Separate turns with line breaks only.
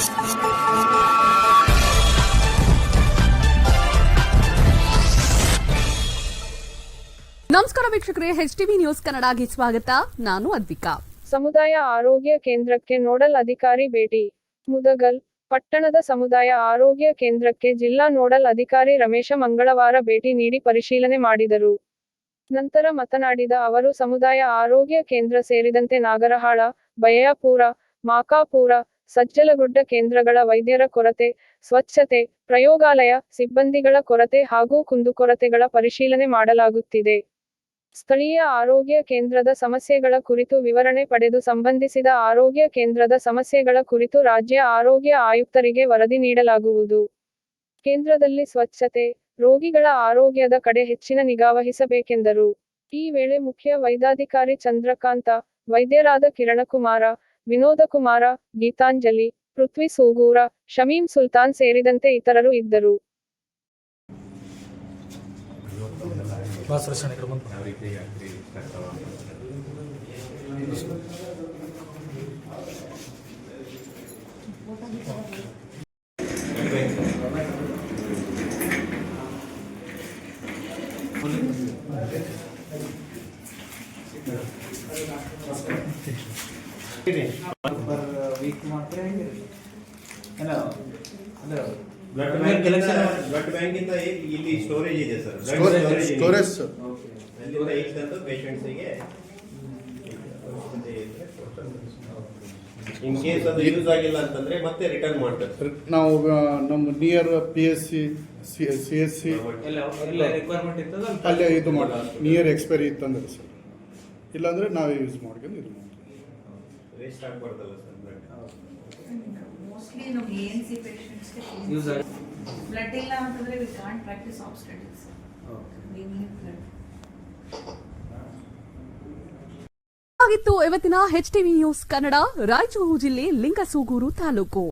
ನಮಸ್ಕಾರ ವೀಕ್ಷಕರೇ H TV news ಕನ್ನಡಗೆ ಸ್ವಾಗತ. ನಾನು ಅದ್ವಿಕಾ.
ಸಮುದಾಯ ಆರೋಗ್ಯ ಕೇಂದ್ರಕ್ಕೆ ನೋಡಲ್ ಅಧಿಕಾರಿ ಭೇಟಿ. ಮುದಗಲ್ ಪಟ್ಟಣದ ಸಮುದಾಯ ಆರೋಗ್ಯ ಕೇಂದ್ರಕ್ಕೆ ಜಿಲ್ಲಾ ನೋಡಲ್ ಅಧಿಕಾರಿ ರಮೇಶ ಮಂಗಳವಾರ ಭೇಟಿ ನೀಡಿ ಪರಿಶೀಲನೆ ಮಾಡಿದರು. ನಂತರ ಮಾತನಾಡಿದ ಅವರು, ಸಮುದಾಯ ಆರೋಗ್ಯ ಕೇಂದ್ರ ಸೇರಿದಂತೆ ನಾಗರಹಾಳ ಬಯಾಪುರ ಮಾಕಾಪುರ ಸಜ್ಜಲಗುಡ್ಡ ಕೇಂದ್ರಗಳ ವೈದ್ಯರ ಕೊರತೆ, ಸ್ವಚ್ಛತೆ, ಪ್ರಯೋಗಾಲಯ, ಸಿಬ್ಬಂದಿಗಳ ಕೊರತೆ ಹಾಗೂ ಕುಂದುಕೊರತೆಗಳ ಪರಿಶೀಲನೆ ಮಾಡಲಾಗುತ್ತಿದೆ. ಸ್ಥಳೀಯ ಆರೋಗ್ಯ ಕೇಂದ್ರದ ಸಮಸ್ಯೆಗಳ ಕುರಿತು ವಿವರಣೆ ಪಡೆದು ಸಂಬಂಧಿಸಿದ ಆರೋಗ್ಯ ಕೇಂದ್ರದ ಸಮಸ್ಯೆಗಳ ಕುರಿತು ರಾಜ್ಯ ಆರೋಗ್ಯ ಆಯುಕ್ತರಿಗೆ ವರದಿ ನೀಡಲಾಗುವುದು. ಕೇಂದ್ರದಲ್ಲಿ ಸ್ವಚ್ಛತೆ, ರೋಗಿಗಳ ಆರೋಗ್ಯದ ಕಡೆ ಹೆಚ್ಚಿನ ನಿಗಾವಹಿಸಬೇಕೆಂದರು ಈ ವೇಳೆ ಮುಖ್ಯ ವೈದ್ಯಾಧಿಕಾರಿ ಚಂದ್ರಕಾಂತ, ವೈದ್ಯರಾದ ಕಿರಣಕುಮಾರ ವಿನೋದಕುಮಾರ ಗೀತಾಂಜಲಿ ಪೃಥ್ವಿ ಸೂಗೂರ ಶಮೀಂ ಸುಲ್ತಾನ್ ಸೇರಿದಂತೆ ಇತರರು ಇದ್ದರು
Thank you.
ಪರ್ ವೀಕ್ ಮಾತ್ರ ಹೆಂಗಿರುತ್ತೆ ಏನೋ ಅಂದ್ರೆ
blood
bank
bank blood bank ಇಂದ ಇಲ್ಲಿ ಸ್ಟೋರೇಜ್ ಇದೆ ಸರ್
ಸ್ಟೋರೇಜ್ ಸ್ಟೋರೇಜ್ ಸರ್
ಅಲ್ಲಿಂದ ಈಗ ತಂದು ಪೇಷಂಟ್ಸಿಗೆ ಇನ್ ಕೇಸ್ ಅದು ಯೂಸ್ ಆಗಿಲ್ಲ ಅಂತಂದ್ರೆ ಮತ್ತೆ ರಿಟರ್ನ್ ಮಾಡ್ತಾರೆ
ನಾವು ನಮ್ಮ near P S C C S C
requirement ಇರ್ತದ?
ಅಲ್ಲೇ ಇದು ಮಾಡಿ ನಿಯರ್ ಎಕ್ಸ್ಪೈರಿ ಇತ್ತಂದ್ರೆ ಸರ್ ಇಲ್ಲಾಂದ್ರೆ ನಾವೇ ಯೂಸ್ ಮಾಡ್ಕೊಂಡು ಇದು ಮಾಡ್ತೀವಿ.
ವೇಸ್ಟ್ ಆಗಬಾರ್ದಲ್ಲ ಸರ್ ಬ್ಲಡ್
ಮೋಸ್ಟ್ಲಿ ನಮ್ಗೆ ಎ ಎನ್ ಸಿ ಪೇಷಂಟ್ಸ್ಗೆ
ಯೂಸ್ ಆಗಿ
ಬ್ಲಡ್ ಇಲ್ಲ ಅಂತಂದ್ರೆ we can't practice obstetrics we need blood
ಆಗಿತ್ತು ಇವತ್ತಿನ H TV news Kannada Raichur ಜಿಲ್ಲೆ ಲಿಂಗಸೂಗೂರು ತಾಲೂಕು.